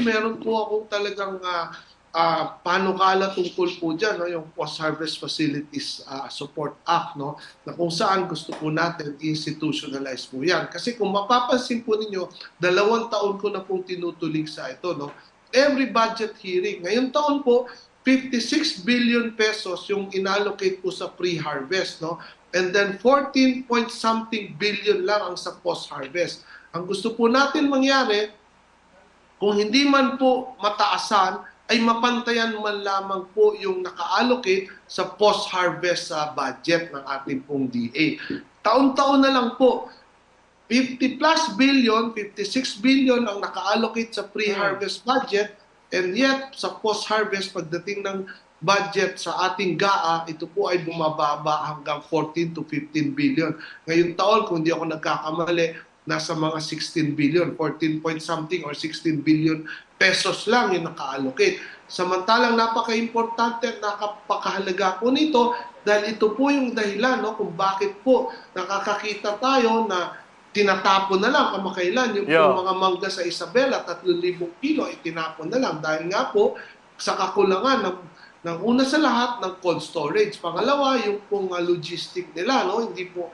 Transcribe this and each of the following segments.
meron po akong talagang uh, uh, panukala tungkol po dyan, no, yung Post-Harvest Facilities uh, Support Act, no, na kung saan gusto po natin institutionalize po yan. Kasi kung mapapansin po ninyo, dalawang taon ko na pong tinutulig sa ito. No, every budget hearing, ngayong taon po, 56 billion pesos yung inallocate po sa pre-harvest, no? And then 14 point something billion lang ang sa post-harvest. Ang gusto po natin mangyari, kung hindi man po mataasan, ay mapantayan man lamang po yung naka-allocate sa post-harvest sa budget ng ating pong DA. Taon-taon na lang po, 50 plus billion, 56 billion ang naka-allocate sa pre-harvest budget and yet sa post-harvest pagdating ng budget sa ating GAA, ito po ay bumababa hanggang 14 to 15 billion. Ngayong taon, kung hindi ako nagkakamali, nasa mga 16 billion, 14 point something or 16 billion pesos lang yung naka-allocate. Samantalang napaka-importante at napakahalaga po nito dahil ito po yung dahilan no, kung bakit po nakakakita tayo na tinatapon na lang kamakailan yung Yeah. mga mangga sa Isabela, 3,000 kilo, itinapon na lang dahil nga po sa kakulangan ng ng una sa lahat ng cold storage. Pangalawa, yung pong uh, logistic nila, no? Hindi po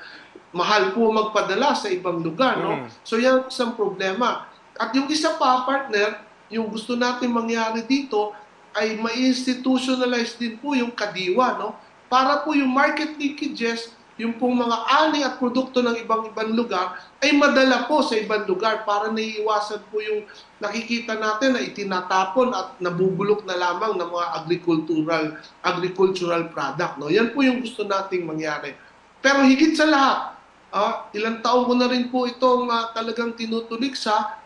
mahal po magpadala sa ibang lugar, no? Mm. So yan isang problema. At yung isa pa, partner, yung gusto natin mangyari dito ay ma-institutionalize din po yung kadiwa, no? Para po yung market leakages, yung pong mga ani at produkto ng ibang-ibang lugar ay madala po sa ibang lugar para naiiwasan po yung nakikita natin na itinatapon at nabubulok na lamang ng mga agricultural agricultural product no yan po yung gusto nating mangyari pero higit sa lahat ah, ilang taon ko na rin po itong ah, talagang tinutulik sa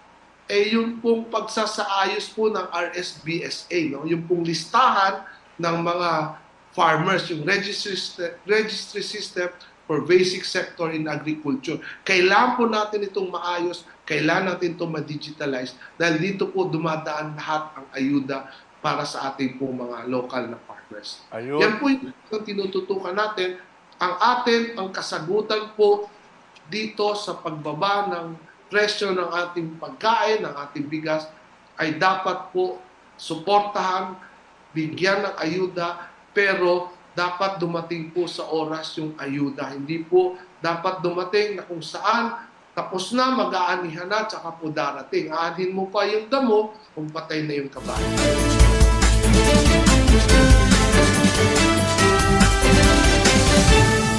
eh yung pong pagsasaayos po ng RSBSA no yung pong listahan ng mga farmers, yung registry, registry system for basic sector in agriculture. Kailangan po natin itong maayos, kailangan natin itong ma-digitalize dahil dito po dumadaan lahat ang ayuda para sa ating po mga local na farmers. Ayun. Yan po yung tinututukan natin. Ang atin, ang kasagutan po dito sa pagbaba ng presyo ng ating pagkain, ng ating bigas, ay dapat po suportahan, bigyan ng ayuda, pero dapat dumating po sa oras yung ayuda. Hindi po dapat dumating na kung saan tapos na, mag-aanihan na, tsaka po darating. Aanin mo pa yung damo kung patay na yung kabayo.